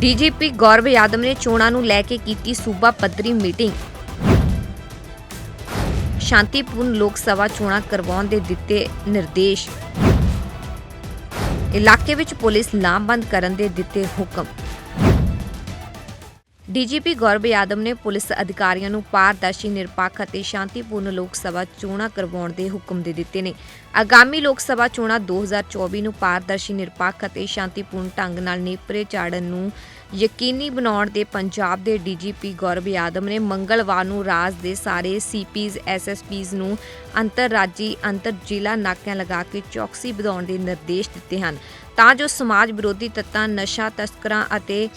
DGP ਗੌਰਵ ਯਾਦਵ ਨੇ ਚੋਣਾਂ ਨੂੰ ਲੈ ਕੇ ਕੀਤੀ ਸੂਬਾ ਪੱਧਰੀ ਮੀਟਿੰਗ। ਸ਼ਾਂਤੀਪੂਰਨ ਲੋਕ ਸਭਾ ਚੋਣਾਂ ਕਰਵਾਉਣ ਦੇ ਦਿੱਤੇ ਨਿਰਦੇਸ਼। ਇਲਾਕੇ ਵਿੱਚ ਪੁਲਿਸ ਲਾਮਬੰਦ ਕਰਨ ਦੇ ਦਿੱਤੇ ਹੁਕਮ। ਡੀਜੀਪੀ ਗੌਰਵ ਯਾਦਵ ਨੇ ਪੁਲਿਸ ਅਧਿਕਾਰੀਆਂ ਨੂੰ ਪਾਰਦਰਸ਼ੀ, ਨਿਰਪੱਖ ਅਤੇ ਸ਼ਾਂਤੀਪੂਰਨ ਲੋਕ ਸਭਾ ਚੋਣਾਂ ਕਰਵਾਉਣ ਦੇ ਹੁਕਮ ਦੇ ਦਿੱਤੇ ਨੇ। ਆਗਾਮੀ ਲੋਕ ਸਭਾ ਚੋਣਾਂ 2024 ਨੂੰ ਪਾਰਦਰਸ਼ੀ, ਨਿਰਪੱਖ ਅਤੇ ਸ਼ਾਂਤੀਪੂਰਨ ਢੰਗ ਨਾਲ ਨੇਪਰੇ ਚਾੜਨ ਨੂੰ ਯਕੀਨੀ ਬਣਾਉਣ ਦੇ ਪੰਜਾਬ ਦੇ ਡੀਜੀਪੀ ਗੌਰਵ ਯਾਦਵ ਨੇ ਮੰਗਲਵਾਰ ਨੂੰ ਰਾਜ ਦੇ ਸਾਰੇ ਸੀਪੀਜ਼, ਐਸਐਸਪੀਜ਼ ਨੂੰ ਅੰਤਰਰਾਜੀ ਅੰਤਰ ਜ਼ਿਲ੍ਹਾ ਨਾਕਿਆਂ ਲਗਾ ਕੇ ਚੌਕਸੀ ਵਧਾਉਣ ਦੇ ਨਿਰਦੇਸ਼ ਦਿੱਤੇ ਹਨ। ਤਾਂ ਜੋ ਸਮਾਜ ਵਿਰੋਧੀ ਤੱਤਾਂ, ਨਸ਼ਾ ਤਸਕਰਾਂ ਅਤੇ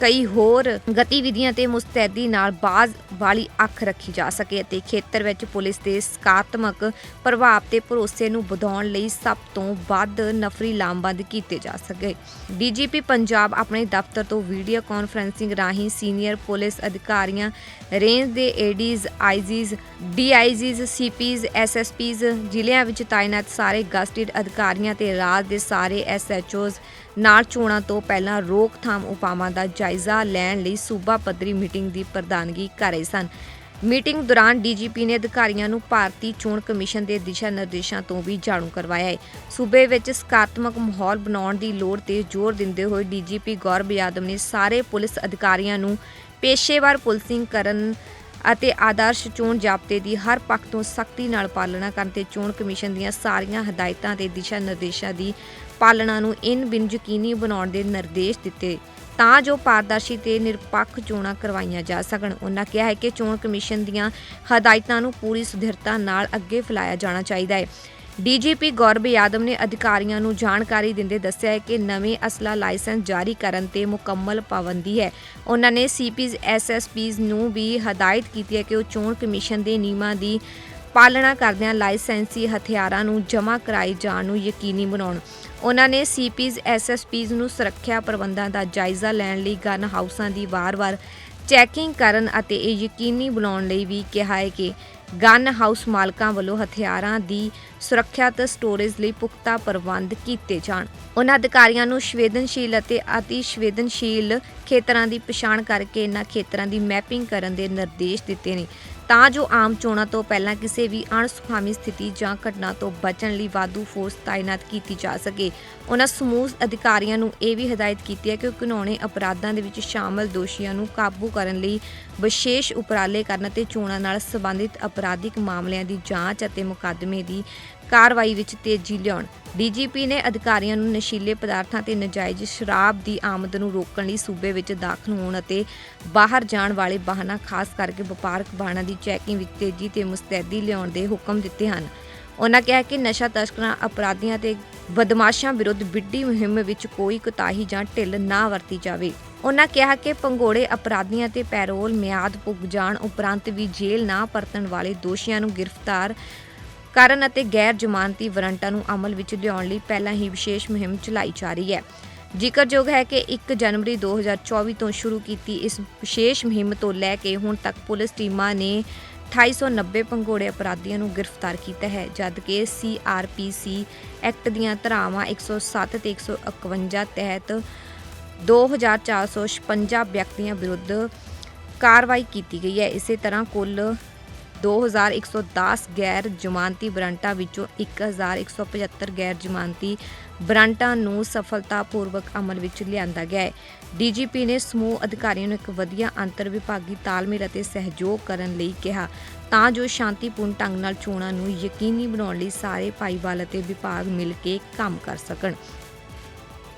ਕਈ ਹੋਰ ਗਤੀਵਿਧੀਆਂ ਤੇ ਮੁਸਤੈਦੀ ਨਾਲ ਬਾਜ਼ ਵਾਲੀ ਅੱਖ ਰੱਖੀ ਜਾ ਸਕੇ ਅਤੇ ਖੇਤਰ ਵਿੱਚ ਪੁਲਿਸ ਦੇ ਸਕਾਰਾਤਮਕ ਪ੍ਰਭਾਵ ਤੇ ਭਰੋਸੇ ਨੂੰ ਵਧਾਉਣ ਲਈ ਸਭ ਤੋਂ ਵੱਧ ਨਫਰੀ ਲਾਮਬੰਦ ਕੀਤੇ ਜਾ ਸਕੇ। ਡੀਜੀਪੀ ਪੰਜਾਬ ਆਪਣੇ ਦਫ਼ਤਰ ਤੋਂ ਵੀਡੀਓ ਕਾਨਫਰੈਂਸਿੰਗ ਰਾਹੀਂ ਸੀਨੀਅਰ ਪੁਲਿਸ ਅਧਿਕਾਰੀਆਂ, ਰੇਂਜ ਦੇ ਏਡੀਜ਼, ਆਈਜੀਜ਼, ਡੀਆਈਜੀਜ਼, ਸੀਪੀਜ਼, ਐਸਐਸਪੀਜ਼, ਜ਼ਿਲ੍ਹਿਆਂ ਵਿੱਚ ਤਾਇਨਾਤ ਸਾਰੇ ਗਸਟਿਡ ਅਧਿਕਾਰੀਆਂ ਤੇ ਰਾਜ ਦੇ ਸਾਰੇ ਐਸਐਚਓਜ਼ ਨਾਲ ਚੋਣਾਂ ਤੋਂ ਪਹਿਲਾਂ ਰੋਕਥਾਮ ਉਪਾਵਾਂ ਦਾ ਜਾਇਜ਼ਾ ਲੈਣ ਲਈ ਸੂਬਾ ਪੱਧਰੀ ਮੀਟਿੰਗ ਦੀ ਪ੍ਰਧਾਨਗੀ ਕਰ ਰਹੇ ਸਨ। ਮੀਟਿੰਗ ਦੌਰਾਨ ਡੀਜੀਪੀ ਨੇ ਅਧਿਕਾਰੀਆਂ ਨੂੰ ਭਾਰਤੀ ਚੋਣ ਕਮਿਸ਼ਨ ਦੇ ਦਿਸ਼ਾ ਨਿਰਦੇਸ਼ਾਂ ਤੋਂ ਵੀ ਜਾਣੂ ਕਰਵਾਇਆ ਹੈ। ਸੂਬੇ ਵਿੱਚ ਸਕਾਰਾਤਮਕ ਮਾਹੌਲ ਬਣਾਉਣ ਦੀ ਲੋੜ ਤੇ ਜ਼ੋਰ ਦਿੰਦੇ ਹੋਏ ਡੀਜੀਪੀ ਗੌਰਵ ਯਾਦਵ ਨੇ ਸਾਰੇ ਪੁਲਿਸ ਅਧਿਕਾਰੀਆਂ ਨੂੰ ਪੇਸ਼ੇਵਰ ਪੁਲਿਸਿੰਗ ਕਰਨ ਅਤੇ ਆਦਰਸ਼ ਚੋਣ ਜ਼ਾਬਤੇ ਦੀ ਹਰ ਪੱਖ ਤੋਂ ਸਖਤੀ ਨਾਲ ਪਾਲਣਾ ਕਰਨ ਤੇ ਚੋਣ ਕਮਿਸ਼ਨ ਦੀਆਂ ਸਾਰੀਆਂ ਹਦਾਇਤਾਂ ਤੇ ਦਿਸ਼ਾ ਨਿਰਦੇਸ਼ਾਂ ਦੀ ਪਾਲਣਾ ਨੂੰ ਇਨ ਬਿਨ ਯਕੀਨੀ ਬਣਾਉਣ ਦੇ ਨਿਰਦੇਸ਼ ਦਿੱਤੇ ਤਾਂ ਜੋ ਪਾਰਦਰਸ਼ੀ ਤੇ ਨਿਰਪੱਖ ਚੋਣਾਂ ਕਰਵਾਈਆਂ ਜਾ ਸਕਣ। ਉਹਨਾਂ ਕਿਹਾ ਹੈ ਕਿ ਚੋਣ ਕਮਿਸ਼ਨ ਦੀਆਂ ਹਦਾਇਤਾਂ ਨੂੰ ਪੂਰੀ ਸੁਧਿਰਤਾ ਨਾਲ ਅੱਗੇ ਫੈਲਾਇਆ ਜਾਣਾ ਚਾਹੀਦਾ ਹੈ। ਡੀਜੀਪੀ ਗੌਰਵ ਯਾਦਵ ਨੇ ਅਧਿਕਾਰੀਆਂ ਨੂੰ ਜਾਣਕਾਰੀ ਦਿੰਦੇ ਦੱਸਿਆ ਹੈ ਕਿ ਨਵੇਂ ਅਸਲਾ ਲਾਇਸੈਂਸ ਜਾਰੀ ਕਰਨ ਤੇ ਮੁਕੰਮਲ ਪਾਬੰਦੀ ਹੈ। ਉਹਨਾਂ ਨੇ ਸੀਪੀਜ਼ ਐਸਐਸਪੀਜ਼ ਨੂੰ ਵੀ ਹਦਾਇਤ ਕੀਤੀ ਹੈ ਕਿ ਉਹ ਚੋਣ ਕਮਿਸ਼ਨ ਦੇ ਨਿਯਮਾਂ ਦੀ ਪਾਲਣਾ ਕਰਦਿਆਂ ਲਾਇਸੈਂਸੀ ਹਥਿਆਰਾਂ ਨੂੰ ਜਮ੍ਹਾਂ ਕਰਾਏ ਜਾਣ ਨੂੰ ਯਕੀਨੀ ਬਣਾਉਣ। ਉਹਨਾਂ ਨੇ ਸੀਪੀਜ਼, ਐਸਐਸਪੀਜ਼ ਨੂੰ ਸੁਰੱਖਿਆ ਪ੍ਰਬੰਧਾਂ ਦਾ ਜਾਇਜ਼ਾ ਲੈਣ ਲਈ ਗਨ ਹਾਊਸਾਂ ਦੀ ਵਾਰ-ਵਾਰ ਚੈਕਿੰਗ ਕਰਨ ਅਤੇ ਇਹ ਯਕੀਨੀ ਬਣਾਉਣ ਲਈ ਵੀ ਕਿਹਾ ਹੈ ਕਿ ਗਨ ਹਾਊਸ ਮਾਲਕਾਂ ਵੱਲੋਂ ਹਥਿਆਰਾਂ ਦੀ ਸੁਰੱਖਿਅਤ ਸਟੋਰੇਜ ਲਈ ਪੁਖਤਾ ਪ੍ਰਬੰਧ ਕੀਤੇ ਜਾਣ। ਉਹਨਾਂ ਅਧਿਕਾਰੀਆਂ ਨੂੰ ਸੰਵੇਦਨਸ਼ੀਲ ਅਤੇ ਅਤੀ ਸੰਵੇਦਨਸ਼ੀਲ ਖੇਤਰਾਂ ਦੀ ਪਛਾਣ ਕਰਕੇ ਇਹਨਾਂ ਖੇਤਰਾਂ ਦੀ ਮੈਪਿੰਗ ਕਰਨ ਦੇ ਨਿਰਦੇਸ਼ ਦਿੱਤੇ ਨੇ। ਤਾਂ ਜੋ ਆਮ ਚੋਣਾਂ ਤੋਂ ਪਹਿਲਾਂ ਕਿਸੇ ਵੀ ਅਣਸੁਖਾਵੀ ਸਥਿਤੀ ਜਾਂ ਘਟਨਾ ਤੋਂ ਬਚਣ ਲਈ ਵਾਧੂ ਫੋਰਸ ਤਾਇਨਾਤ ਕੀਤੀ ਜਾ ਸਕੇ। ਉਹਨਾਂ ਸਮੂਹ ਅਧਿਕਾਰੀਆਂ ਨੂੰ ਇਹ ਵੀ ਹਦਾਇਤ ਕੀਤੀ ਹੈ ਕਿ ਉਹ ਘਿਨੌਣੇ ਅਪਰਾਧਾਂ ਦੇ ਵਿੱਚ ਸ਼ਾਮਲ ਦੋਸ਼ੀਆਂ ਨੂੰ ਕਾਬੂ ਕਰਨ ਲਈ ਵਿਸ਼ੇਸ਼ ਉਪਰਾਲੇ ਕਰਨ ਅਤੇ ਚੋਣਾਂ ਨਾਲ ਸੰਬੰਧਿਤ ਅਪਰਾਧਿਕ ਮਾਮਲਿਆਂ ਦੀ ਜਾਂਚ ਅਤੇ ਮੁਕੱਦਮੇ ਦੀ ਕਾਰਵਾਈ ਵਿੱਚ ਤੇਜ਼ੀ ਲਿਆਉਣ। ਡੀਜੀਪੀ ਨੇ ਅਧਿਕਾਰੀਆਂ ਨੂੰ ਨਸ਼ੀਲੇ ਪਦਾਰਥਾਂ ਤੇ ਨਜਾਇਜ਼ ਸ਼ਰਾਬ ਦੀ ਆਮਦ ਨੂੰ ਰੋਕਣ ਲਈ ਸੂਬੇ ਵਿੱਚ ਦਾਖਲ ਹੋਣ ਅਤੇ ਬਾਹਰ ਜਾਣ ਵਾਲੇ ਵਾਹਨਾਂ, ਖਾਸ ਕਰਕੇ ਵਪਾਰਕ ਵਾਹਨਾਂ ਦੀ ਚੈਕਿੰਗ ਵਿੱਚ ਤੇਜ਼ੀ ਤੇ ਮੁਸਤੈਦੀ ਲਿਆਉਣ ਦੇ ਹੁਕਮ ਦਿੱਤੇ ਹਨ। ਉਹਨਾਂ ਕਿਹਾ ਕਿ ਨਸ਼ਾ ਤਸਕਰਾਂ, ਅਪਰਾਧੀਆਂ ਤੇ ਬਦਮਾਸ਼ਾਂ ਵਿਰੁੱਧ ਵਿੱਢੀ ਮੁਹਿੰਮ ਵਿੱਚ ਕੋਈ ਕੁਤਾਹੀ ਜਾਂ ਢਿੱਲ ਨਾ ਵਰਤੀ ਜਾਵੇ। ਉਹਨਾਂ ਕਿਹਾ ਕਿ ਪੰਗੋੜੇ ਅਪਰਾਧੀਆਂ ਤੇ ਪੈਰੋਲ ਮਿਆਦ ਪੁੱਗ ਜਾਣ ਉਪਰੰਤ ਵੀ ਜੇਲ੍ਹ ਨਾ ਪਰਤਣ ਵਾਲੇ ਦੋਸ਼ੀਆਂ ਨੂੰ ਗ੍ਰਿਫਤਾਰ ਕਰਨ ਅਤੇ ਗੈਰ ਜ਼ਮਾਨਤੀ ਵਾਰੰਟਾਂ ਨੂੰ ਅਮਲ ਵਿੱਚ ਲਿਆਉਣ ਲਈ ਪਹਿਲਾਂ ਹੀ ਵਿਸ਼ੇਸ਼ ਮੁਹਿੰਮ ਚਲਾਈ ਜਾ ਰਹੀ ਹੈ। ਜ਼ਿਕਰਯੋਗ ਹੈ ਕਿ 1 ਜਨਵਰੀ 2024 ਤੋਂ ਸ਼ੁਰੂ ਕੀਤੀ ਇਸ ਵਿਸ਼ੇਸ਼ ਮੁਹਿੰਮ ਤੋਂ ਲੈ ਕੇ ਹੁਣ ਤੱਕ ਪੁਲਿਸ ਟੀਮਾਂ ਨੇ 2890 ਪੰਗੋੜੇ ਅਪਰਾਧੀਆਂ ਨੂੰ ਗ੍ਰਿਫਤਾਰ ਕੀਤਾ ਹੈ, ਜਦਕਿ ਸੀਆਰਪੀਸੀ ਐਕਟ ਦੀਆਂ ਧਾਰਾਵਾਂ 107 ਤੇ 151 ਤਹਿਤ 2456 ਵਿਅਕਤੀਆਂ ਵਿਰੁੱਧ ਕਾਰਵਾਈ ਕੀਤੀ ਗਈ ਹੈ। ਇਸੇ ਤਰ੍ਹਾਂ ਕੁੱਲ 2110 ਗੈਰ ਜ਼ਮਾਨਤੀ ਬਰਾਂਟਾਂ ਵਿੱਚੋਂ 1175 ਗੈਰ ਜ਼ਮਾਨਤੀ ਬਰਾਂਟਾਂ ਨੂੰ ਸਫਲਤਾਪੂਰਵਕ ਅਮਲ ਵਿੱਚ ਲਿਆਂਦਾ ਗਿਆ ਹੈ। ਡੀਜੀਪੀ ਨੇ ਸਮੂਹ ਅਧਿਕਾਰੀਆਂ ਨੂੰ ਇੱਕ ਵਧੀਆ ਅੰਤਰ ਵਿਭਾਗੀ ਤਾਲਮੇਲ ਅਤੇ ਸਹਿਯੋਗ ਕਰਨ ਲਈ ਕਿਹਾ, ਤਾਂ ਜੋ ਸ਼ਾਂਤੀਪੂਰਨ ਢੰਗ ਨਾਲ ਚੋਣਾਂ ਨੂੰ ਯਕੀਨੀ ਬਣਾਉਣ ਲਈ ਸਾਰੇ ਭਾਈਵਾਲ ਅਤੇ ਵਿਭਾਗ ਮਿਲ ਕੇ ਕੰਮ ਕਰ ਸਕਣ।